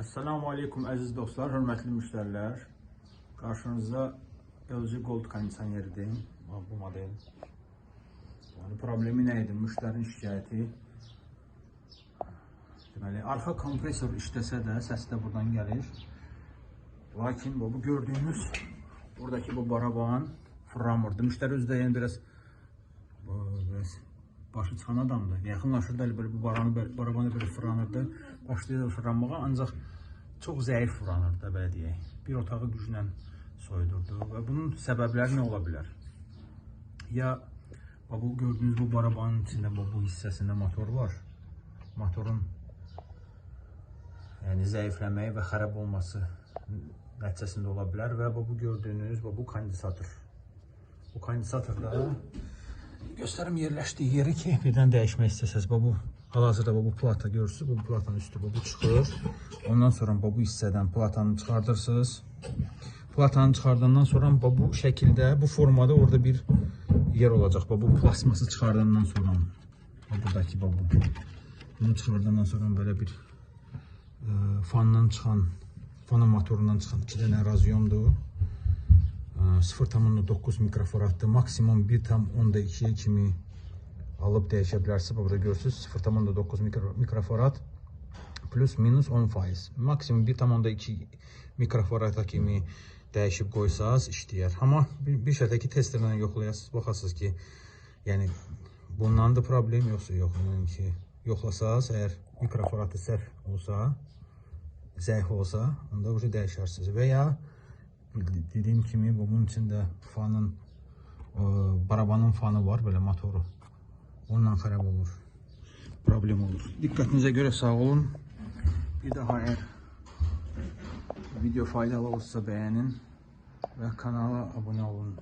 Assalamu aleykum əziz dostlar, hörmətli müştərilər. Qarşınızda LG Gold kondisioneridir. Bax, Bu model. Yəni problemi nə idi? Müştərinin şikayəti. Deməli, arxa kompresor işləsə də səs də buradan gəlir. Lakin bu, bu gördüyünüz buradakı bu baraban fırlamırdı. Müştəri özü də yəni biraz biraz başı çıxan adamdır. Yaxınlaşırdı elə belə bu baranı barabanı belə fırlanırdı. Başlayırdı fırlanmağa, ancaq çox zəif fırlanırdı belə deyək. Bir otağı güclə soyudurdu və bunun səbəbləri nə ola bilər? Ya bu gördüyünüz bu barabanın içində bu, bu hissəsində motor var. Motorun yəni zəifləməyi və xarab olması nəticəsində ola bilər və bu, bu gördüyünüz bu, bu kondensator. Bu kondensatorda göstərim yerləşdiyi yeri ki, birdən dəyişmək istəsəz, bu, hal-hazırda bu, plata görürsünüz, bu platanın üstü bu, çıxır. Ondan sonra bu, hissədən platanı çıxardırsınız. Platanı çıxardandan sonra bu, şəkildə, bu formada orada bir yer olacaq. Bu, plasması çıxardandan sonra bu, buradakı bu, bu. Bunu çıxardandan sonra belə bir e, fandan çıxan, fanın motorundan çıxan iki dənə razyondur. E, 0.9 mikrofaraddır. Maksimum 1.2 kimi alıb dəyişə bilərsiniz. Burada görürsüz 0.9 mikro, mikrofarad plus minus 10 faiz. Maksimum 1.2 mikrofarada kimi dəyişib qoysaz işləyər. Amma bir, bir şərtlə ki, testerlə yoxlayasınız, baxasınız ki, yəni bundan da problem yoxsa yox. Yəni ki, yoxlasaz, əgər mikrofaradı səhv olsa, zəif olsa, onda ucu dəyişərsiniz. Və ya dediyim kimi bu bunun içində fanın e, barabanın fanı var, belə motoru. Ondan xarab olur. Problem olur. Diqqətinizə görə sağ olun. Bir daha əgər video faydalı olsa bəyənin və kanala abunə olun.